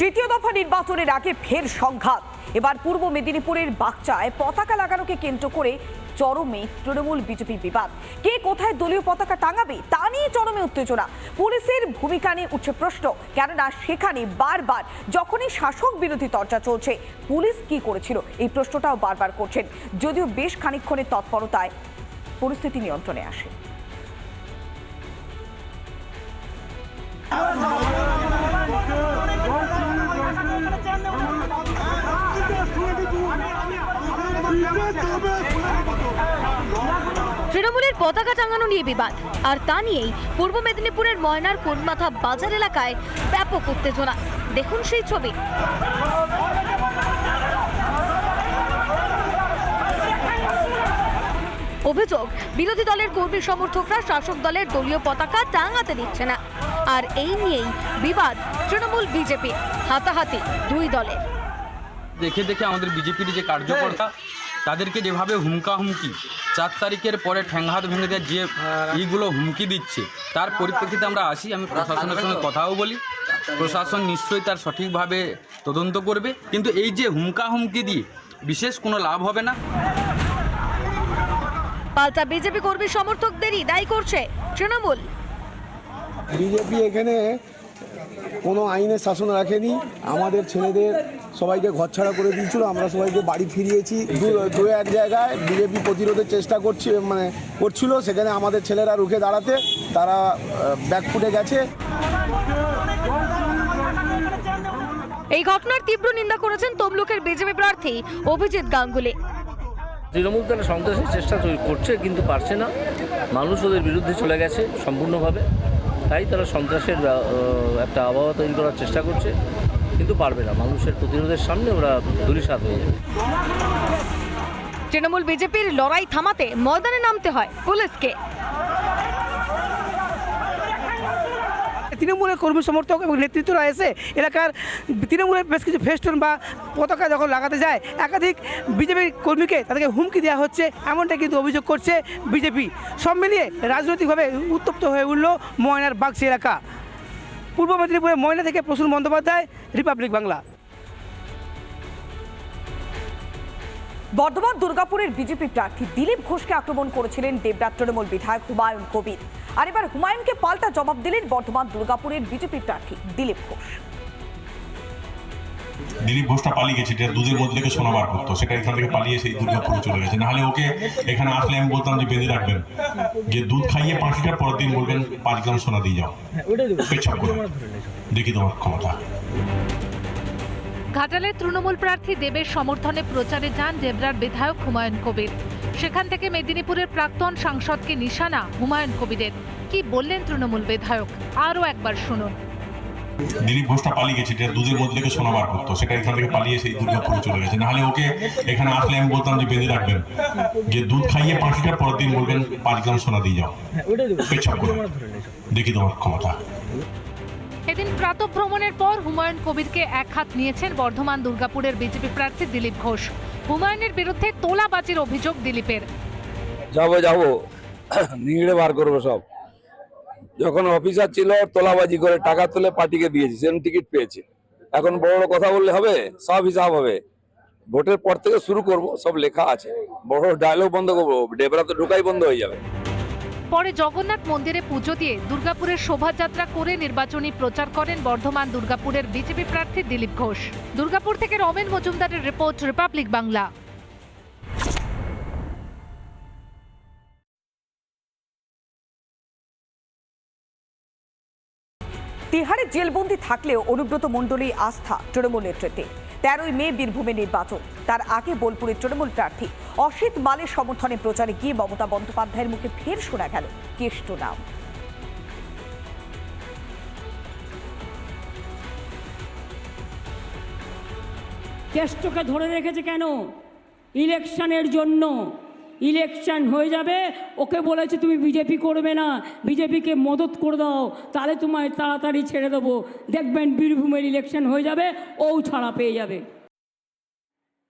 তৃতীয় দফা নির্বাচনের আগে ফের সংঘাত এবার পূর্ব মেদিনীপুরের বাগচায় পতাকা লাগানোকে কেন্দ্র করে চরমে তৃণমূল বিজেপি বিবাদ কে কোথায় দলীয় পতাকা টাঙাবে তা নিয়ে চরমে উত্তেজনা পুলিশের ভূমিকা নিয়ে উঠছে প্রশ্ন কেননা সেখানে বারবার যখনই শাসক বিরোধী চর্চা চলছে পুলিশ কি করেছিল এই প্রশ্নটাও বারবার করছেন যদিও বেশ খানিক্ষণের তৎপরতায় পরিস্থিতি নিয়ন্ত্রণে আসে তৃণমূলের পতাকা টাঙানো নিয়ে বিবাদ। আর তা নিয়েই পূর্ব মেদিনীপুরের ময়নার কোনমাথা বাজার এলাকায় ব্যাপক উত্তেজনা। দেখুন সেই ছবি। অভিযোগ বিরোধী দলের কর্মী সমর্থকরা শাসক দলের দলীয় পতাকা টাঙাতে দিচ্ছে না। আর এই নিয়েই বিবাদ তৃণমূল বিজেপি হাতাহাতি দুই দলের। দেখে দেখে আমাদের বিজেপির যে কার্যকর্তা তাদেরকে যেভাবে হুমকা হুমকি চার তারিখের পরে ঠ্যাংহাত ভেঙে দেওয়ার যে এইগুলো হুমকি দিচ্ছে তার পরিপ্রেক্ষিতে আমরা আসি আমি প্রশাসনের সঙ্গে কথাও বলি। প্রশাসন নিশ্চয়ই তার সঠিকভাবে তদন্ত করবে কিন্তু এই যে হুমকা হুমকি দিয়ে বিশেষ কোনো লাভ হবে না। পাল্টা বিজেপি কর্মী সমর্থকদেরই দায়ী করছে তৃণমূল। বিজেপি এখানে কোনো আইনের শাসন রাখেনি। আমাদের ছেলেদের সবাইকে ঘরছাড়া করে দিয়েছিল। আমরা সবাইকে বাড়ি ফিরিয়েছি। দু- এক জায়গায় বিজেপি প্রতিরোধের চেষ্টা করছে মানে করছিল। সেখানে আমাদের ছেলেরা রুখে দাঁড়াতে তারা ব্যাক ফুটে গেছে। এই ঘটনার তীব্র নিন্দা করেছেন তমলুকের বিজেপি প্রার্থী অভিজিৎ গাঙ্গুলি। তৃণমূল তারা সন্ত্রাসের চেষ্টা করছে কিন্তু পারছে না। মানুষ ওদের বিরুদ্ধে চলে গেছে সম্পূর্ণভাবে। তাই তারা সন্ত্রাসের একটা আবহাওয়া তৈরি করার চেষ্টা করছে, কিন্তু পারবে না। মানুষের প্রতিরোধের সামনে ওরা ধুলিসাৎ হয়ে যাবে। তৃণমূল বিজেপির লড়াই থামাতে ময়দানে নামতে হয় পুলিশকে। তৃণমূলের কর্মী সমর্থক এবং নেতৃত্বরা এসে এলাকার তৃণমূলের বেশ কিছু ফেস্টুন বা পতাকা যখন লাগাতে যায়, একাধিক বিজেপি কর্মীকে তাদেরকে হুমকি দেওয়া হচ্ছে এমনটা কিন্তু অভিযোগ করছে বিজেপি। সব মিলিয়ে রাজনৈতিকভাবে উত্তপ্ত হয়ে উঠল ময়নার বাগসি এলাকা। পূর্ব মেদিনীপুরের ময়না থেকে প্রসূন বন্দ্যোপাধ্যায়, রিপাবলিক বাংলা। বর্ধমান দুর্গাপুরের বিজেপি প্রার্থী দিলীপ ঘোষকে আক্রমণ করেছিলেন দেবরাত তৃণমূল বিধায়ক হুমায়ুন কবির। আর এবার হুমায়ুনকে পাল্টা জবাব দিলেন বর্ধমান দুর্গাপুরের বিজেপি প্রার্থী দিলীপ ঘোষ। দিলীপ ঘোষটা পালিয়ে গেছে এটা দুধের মধ্যে থেকে সোনা বার করতো। সেটা এখান থেকে পালিয়ে সেই দুর্গাপুরে চলে গেছে। নাহলে ওকে এখানে আসলে আমি বলতাম যে বেঁধে রাখবেন। যে দুধ খাইয়ে পাঁচ লিটার পরের দিন বলবেন পাঁচ গ্রাম সোনা দিয়ে যাও। করে। দেখি তোমার ক্ষমতা। ঘাটালের তৃণমূল প্রার্থী দেবের সমর্থনে প্রচারে যান জেবরার বিধায়ক হুমায়ুন কবির। সেখান থেকে মেদিনীপুরের প্রাক্তন সাংসদকে নিশানা হুমায়ুন কবিরের। কি বললেন তৃণমূল বিধায়ক? আরও একবার শুনুন। দিলীপ ঘোষটা পালিয়ে গেছে এটা দুধের মধ্যে থেকে সোনা বার করতো। সেটা এখান থেকে পালিয়ে সেই দুর্গাপুরে চলে গেছে। নাহলে ওকে এখানে আসলে আমি বলতাম যে বেঁধে রাখবেন। যে দুধ খাইয়ে পাঁচ লিটার পরের দিন বলবেন পাঁচ গ্রাম সোনা দিয়ে যাও। পেছাব করে। দেখি তোমার ক্ষমতা। এদিন প্রাতভ্রমণের পর হুমায়ুন কবিরকে এক হাত নিয়েছেন বর্ধমান দুর্গাপুরের বিজেপি প্রার্থী দিলীপ ঘোষ। হুমায়ুনের বিরুদ্ধে তোলাবাজির অভিযোগ দিলীপের। যাব যাব। নিংড়ে বার করব সব। যখন অফিসার ছিল, তোলাবাজি করে টাকা তুলে পার্টিকে দিয়েছি সেরকম টিকিট পেয়েছে। এখন বড় বড় কথা বললে হবে? সব হিসাব হবে। ভোটের পর থেকে শুরু করব, সব লেখা আছে। বড় ডায়লগ বন্ধ করব, ডেবরা তো ঢোকাই বন্ধ হয়ে যাবে। পরে জগন্নাথ মন্দিরে পুজো দিয়ে দুর্গাপুরের শোভাযাত্রা করে নির্বাচনী প্রচার করেন বর্ধমান দুর্গাপুরের বিজেপি প্রার্থী দিলীপ ঘোষ। দুর্গাপুর থেকে রমেন মজুমদারের রিপোর্ট, রিপাবলিক বাংলা। তিহারে জেলবন্দি থাকলেও অনুব্রত মণ্ডলীর আস্থা, তৃণমূল নেতৃত্বে। তেরোই মে বীরভূমে নির্বাচন। তার আগে বোলপুরের তৃণমূল প্রার্থী অসিত মালের সমর্থনে প্রচারে গিয়ে মমতা বন্দ্যোপাধ্যায়ের মুখে ফের শোনা গেল কেষ্ট নাম। কেষ্টকে ধরে রেখেছে কেন? ইলেকশনের জন্য। ইলেকশন হয়ে যাবে, ওকে বলেছে তুমি বিজেপি করবে না, বিজেপিকে মদত করে দাও, তাহলে তোমায় তাড়াতাড়ি ছেড়ে দেবো। দেখবেন বীরভূমের ইলেকশন হয়ে যাবে, ও ছাড়া পেয়ে যাবে।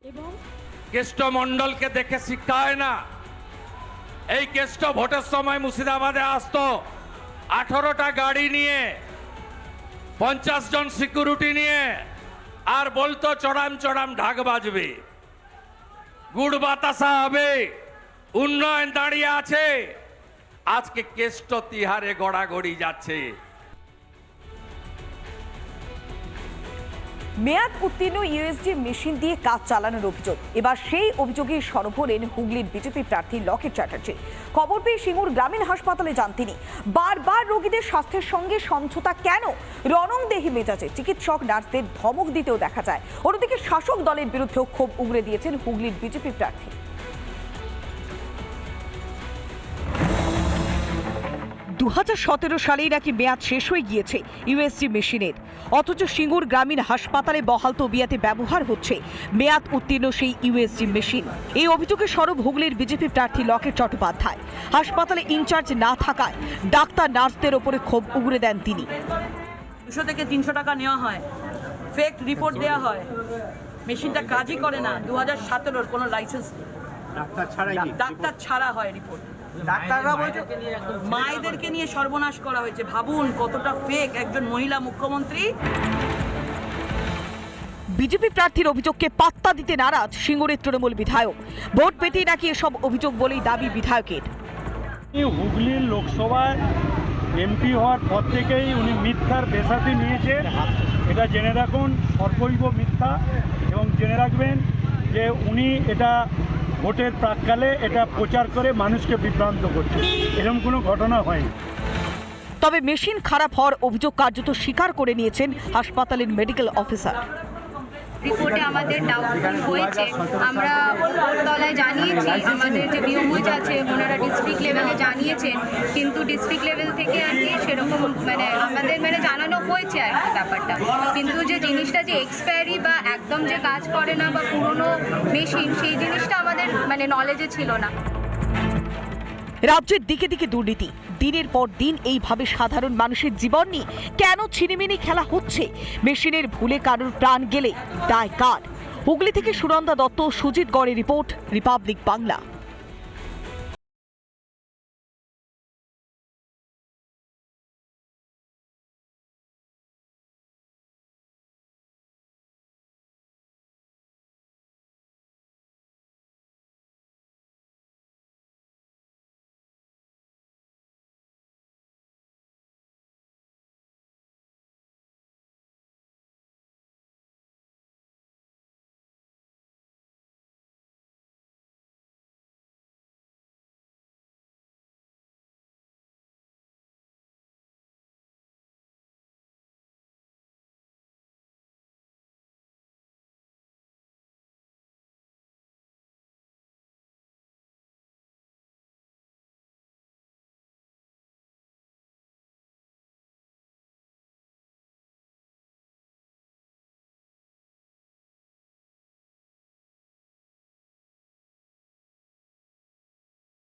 এবং কেষ্ট দেখে শিক্ষা হয় না। এই কেষ্ট ভোটের সময় মুর্শিদাবাদে আসতো। আঠারোটা গাড়ি নিয়ে, পঞ্চাশ জন সিকিউরিটি নিয়ে, আর বলতো চড়াম চড়াম ঢাক বাজবে। গুড় বাতাসা হবে। উন্নয়ন দাঁড়িয়ে আছে। আজকে কেষ্ট তিহারে গড়াগড়ি যাচ্ছে। মেয়াদ উত্তীর্ণ ইউএসডি মেশিন দিয়ে কাজ চালানোর অভিযোগ। এবার সেই অভিযোগে সরব হলেন হুগলির বিজেপি প্রার্থী লকেট চ্যাটার্জি। খবর পেয়ে সিঙ্গুর গ্রামীণ হাসপাতালে যান তিনি। বারবার রোগীদের স্বাস্থ্যের সঙ্গে সমঝোতা কেন? রণংদেহী মেজাজে চিকিৎসক, নার্সদের ধমক দিতেও দেখা যায়। অন্যদিকে শাসক দলের বিরুদ্ধেও ক্ষোভ উগড়ে দিয়েছেন হুগলির বিজেপি প্রার্থী। দুহাজার সতেরো সালেই নাকি মেয়াদ শেষ হয়ে গিয়েছে ইউএসজি মেশিনের। অথচ সিঙ্গুর গ্রামীণ হাসপাতালে বহাল তবিয়াতে ব্যবহার হচ্ছে মেয়াদ উত্তীর্ণ সেই ইউএসজি মেশিন। এই অভিযোগে সরব হুগলির বিজেপি প্রার্থী লকেট চট্টোপাধ্যায়। হাসপাতালে ইনচার্জ না থাকায় ডাক্তার নার্সদের ওপরে ক্ষোভ উগড়ে দেন তিনি। দুশো থেকে তিনশো টাকা নেওয়া হয়। ফেক রিপোর্ট দেওয়া হয়। মেশিনটা কাজই করে না। দু হাজার সতেরোর কোনো লাইসেন্স ডাক্তার ছাড়াই ডাক্তার ছাড়া হয় রিপোর্ট ডাক্তাররা বলছে মায়েদেরকে নিয়ে সর্বনাশ করা হয়েছে। ভাবুন কতটা ফেক একজন মহিলা মুখ্যমন্ত্রী। বিজেপি প্রার্থীর অভিযোগকে পাত্তা দিতে নারাজ সিঙ্গুরের তৃণমূল বিধায়ক। ভোট পেতেই নাকি এসব অভিযোগ বলেই দাবি বিধায়কের। হুগলির লোকসভায় এমপি হওয়ার পর থেকেই উনি মিথ্যার বেসাতি নিয়েছেন। এটা জেনে রাখুন সর্বৈব মিথ্যা এবং জেনে রাখবেন যে উনি এটা ভোটের প্রাককালে এটা প্রচার করে মানুষকে বিভ্রান্ত করছে। এরকম কোনো ঘটনা হয়নি। তবে মেশিন খারাপ হওয়ার অভিযোগ কার্যত স্বীকার করে নিয়েছেন হাসপাতালের মেডিকেল অফিসার। রিপোর্টে আমাদের ডাউটফুল হয়েছে। আমরা তলায় জানিয়েছি, আমাদের যে বিওমোজ আছে, ওনারা ডিস্ট্রিক্ট লেভেলে জানিয়েছেন, কিন্তু ডিস্ট্রিক্ট লেভেল থেকে আর কি সেরকম মানে আমাদের মানে জানানো হয়েছে আর কি ব্যাপারটা। কিন্তু যে জিনিসটা যে এক্সপায়ারি বা একদম যে কাজ করে না বা পুরনো মেশিন সেই জিনিসটা আমাদের মানে নলেজে ছিল না। রাজ্যের দিকে দিকে দুর্নীতি। দিনের পর দিন এইভাবে সাধারণ মানুষের জীবন নিয়ে কেন ছিনিমিনি খেলা হচ্ছে? মেশিনের ভুলে কারোর প্রাণ গেলে দায় কার? হুগলি থেকে সুনন্দা দত্ত, সুজিত গড়ের রিপোর্ট, রিপাবলিক বাংলা।